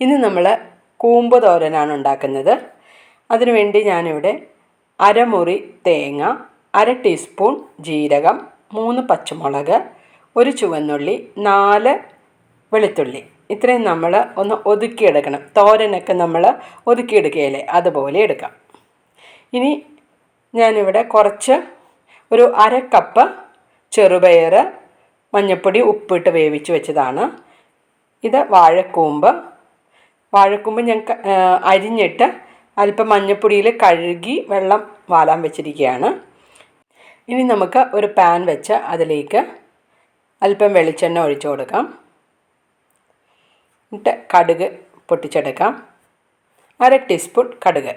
ഇന്ന് നമ്മൾ കൂമ്പ് തോരനാണ് ഉണ്ടാക്കുന്നത്. അതിനുവേണ്ടി ഞാനിവിടെ അരമുറി തേങ്ങ അര ടീസ്പൂൺ ജീരകം മൂന്ന് പച്ചമുളക് ഒരു ചുവന്നുള്ളി നാല് വെളുത്തുള്ളി. ഇത്രയും നമ്മൾ ഒന്ന് ഒതുക്കിയെടുക്കണം. തോരനൊക്കെ നമ്മൾ ഒതുക്കിയെടുക്കുകയില്ലേ? അതുപോലെ എടുക്കാം. ഇനി ഞാനിവിടെ കുറച്ച് ഒരു അര കപ്പ് ചെറുപയർ മഞ്ഞൾപ്പൊടി ഉപ്പിട്ട് വേവിച്ച് വെച്ചതാണ്. ഇത് വാഴക്കൂമ്പ് വാഴക്കൂമ്പ് ഞാൻ അരിഞ്ഞിട്ട് അല്പം മഞ്ഞൾപ്പൊടിയിൽ കഴുകി വെള്ളം വാലാൻ വെച്ചിരിക്കുകയാണ്. ഇനി നമുക്ക് ഒരു പാൻ വെച്ച് അതിലേക്ക് അല്പം വെളിച്ചെണ്ണ ഒഴിച്ചു കൊടുക്കാം. എന്നിട്ട് കടുക് പൊട്ടിച്ചെടുക്കാം. അര ടീസ്പൂൺ കടുക്.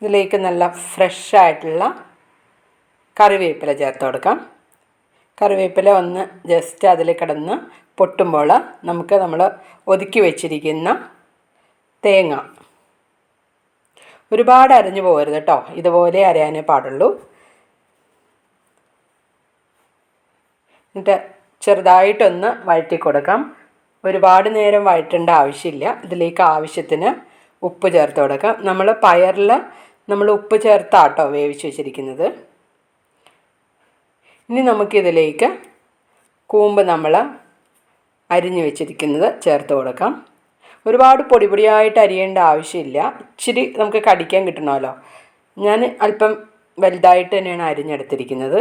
ഇതിലേക്ക് നല്ല ഫ്രഷ് ആയിട്ടുള്ള കറിവേപ്പില ചേർത്ത് കൊടുക്കാം. കറിവേപ്പില ഒന്ന് ജസ്റ്റ് അതിൽ കിടന്ന് പൊട്ടുമ്പോൾ നമുക്ക് നമ്മൾ ഒതുക്കി വെച്ചിരിക്കുന്ന തേങ്ങ. ഒരുപാട് അരഞ്ഞു പോകരുത് കേട്ടോ ഇതുപോലെ അരയാനേ പാടുള്ളൂ. എന്നിട്ട് ചെറുതായിട്ടൊന്ന് വഴറ്റി കൊടുക്കാം. ഒരുപാട് നേരം വഴറ്റേണ്ട ആവശ്യമില്ല. ഇതിലേക്ക് ആവശ്യത്തിന് ഉപ്പ് ചേർത്ത് കൊടുക്കാം. നമ്മൾ പയറിൽ നമ്മൾ ഉപ്പ് ചേർത്താട്ടോ വേവിച്ച് വെച്ചിരിക്കുന്നത്. ഇനി നമുക്കിതിലേക്ക് കൂമ്പ് നമ്മൾ അരിഞ്ഞു വെച്ചിരിക്കുന്നത് ചേർത്ത് കൊടുക്കാം. ഒരുപാട് പൊടി പൊടിയായിട്ട് അരിയേണ്ട ആവശ്യമില്ല. ഇച്ചിരി നമുക്ക് കടിക്കാൻ കിട്ടണമല്ലോ. ഞാൻ അല്പം വലുതായിട്ട് തന്നെയാണ് അരിഞ്ഞെടുത്തിരിക്കുന്നത്.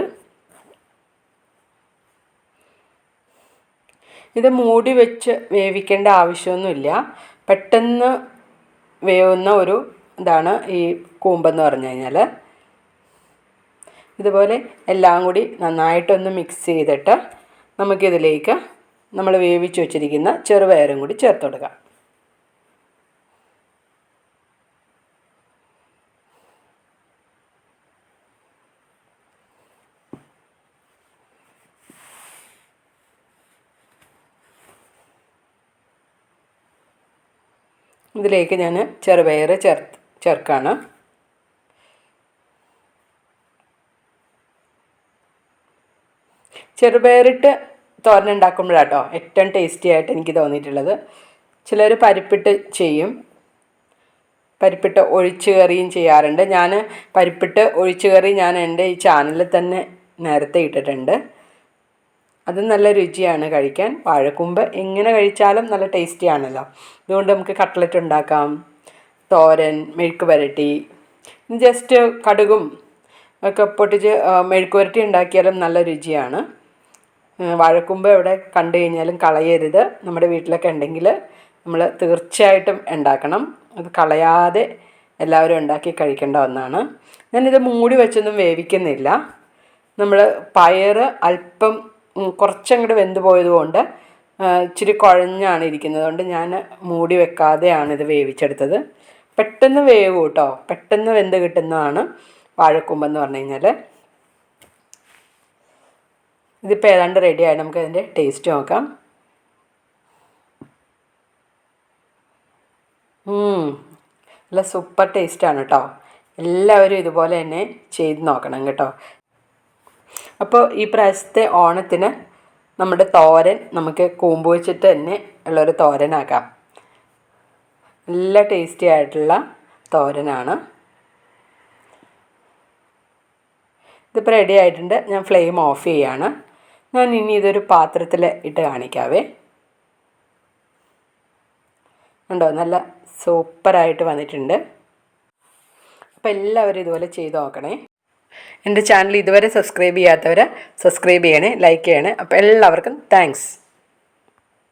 ഇത് മൂടി വെച്ച് വേവിക്കേണ്ട ആവശ്യമൊന്നുമില്ല. പെട്ടെന്ന് വേവുന്ന ഒരു ഇതാണ് ഈ കൂമ്പെന്ന് പറഞ്ഞു കഴിഞ്ഞാൽ ഇതുപോലെ എല്ലാം കൂടി നന്നായിട്ടൊന്ന് മിക്സ് ചെയ്തിട്ട് നമുക്കിതിലേക്ക് നമ്മൾ വേവിച്ച് വെച്ചിരിക്കുന്ന ചെറുപയറും കൂടി ചേർത്ത് കൊടുക്കാം. ഇതിലേക്ക് ഞാൻ ചെറുപയർ ചേർത്ത് ചേർക്കാണ്. ചെറുപയറിട്ട് തോരൻ ഉണ്ടാക്കുമ്പോഴാട്ടോ ഏറ്റവും ടേസ്റ്റി ആയിട്ട് എനിക്ക് തോന്നിയിട്ടുള്ളത്. ചിലർ പരിപ്പിട്ട് ചെയ്യും. പരിപ്പിട്ട് ഒഴിച്ചു കറിയും ചെയ്യാറുണ്ട്. ഞാൻ പരിപ്പിട്ട് ഒഴിച്ചു കറി ഞാൻ എന്റെ ഈ ചാനലിൽ തന്നെ നേരത്തെ ഇട്ടിട്ടുണ്ട്. അത് നല്ല രുചിയാണ് കഴിക്കാൻ. വാഴക്കൂമ്പ് എങ്ങനെ കഴിച്ചാലും നല്ല ടേസ്റ്റി ആണല്ലോ. അതുകൊണ്ട് നമുക്ക് കട്ട്ലറ്റ് ഉണ്ടാക്കാം തോരൻ മെഴുക്ക് പുരട്ടി ജസ്റ്റ് കടുകും ഒക്കെ പൊട്ടിച്ച് മെഴുക്ക് പുരട്ടി ഉണ്ടാക്കിയാലും നല്ല രുചിയാണ്. വാഴക്കൂമ്പ് എവിടെ കണ്ടു കഴിഞ്ഞാലും കളയരുത്. നമ്മുടെ വീട്ടിലൊക്കെ ഉണ്ടെങ്കിൽ നമ്മൾ തീർച്ചയായിട്ടും ഉണ്ടാക്കണം. അത് കളയാതെ എല്ലാവരും ഉണ്ടാക്കി കഴിക്കേണ്ട ഒന്നാണ്. ഞാനിത് മൂടി വെച്ചൊന്നും വേവിക്കുന്നില്ല. നമ്മൾ പയർ അല്പം കുറച്ചങ്ങോട്ട് വെന്ത് പോയതുകൊണ്ട് ഇച്ചിരി കുഴഞ്ഞാണ് ഇരിക്കുന്നത് കൊണ്ട് ഞാൻ മൂടി വെക്കാതെയാണ് ഇത് വേവിച്ചെടുത്തത്. പെട്ടെന്ന് വേവ് കേട്ടോ പെട്ടെന്ന് വെന്ത് കിട്ടുന്നതാണ് വാഴക്കൂമ്പെന്ന് പറഞ്ഞു കഴിഞ്ഞാൽ ഇതിപ്പോൾ ഏതാണ്ട് റെഡിയായി നമുക്ക് അതിന്റെ ടേസ്റ്റ് നോക്കാം. നല്ല സൂപ്പർ ടേസ്റ്റാണ് കേട്ടോ എല്ലാവരും ഇതുപോലെ തന്നെ ചെയ്ത് നോക്കണം കേട്ടോ. അപ്പോൾ ഈ പ്രാവശ്യത്തെ ഓണത്തിന് നമ്മുടെ തോരൻ നമുക്ക് കൂമ്പ് വെച്ചിട്ട് തന്നെ ഉള്ളൊരു തോരനാക്കാം. നല്ല ടേസ്റ്റി ആയിട്ടുള്ള തോരനാണ്. ഇതിപ്പോൾ റെഡി ആയിട്ടുണ്ട്. ഞാൻ ഫ്ലെയിം ഓഫ് ചെയ്യാണ്. ഞാൻ ഇനി ഇതൊരു പാത്രത്തിൽ ഇട്ട് കാണിക്കാവേ. ഉണ്ടോ നല്ല സൂപ്പറായിട്ട് വന്നിട്ടുണ്ട്. അപ്പോൾ എല്ലാവരും ഇതുപോലെ ചെയ്ത് നോക്കണേ. എന്റെ ചാനൽ ഇതുവരെ സബ്സ്ക്രൈബ് ചെയ്യാത്തവർ സബ്സ്ക്രൈബ് ചെയ്യണേ ലൈക്ക് ചെയ്യണേ. അപ്പോൾ എല്ലാവർക്കും താങ്ക്സ്.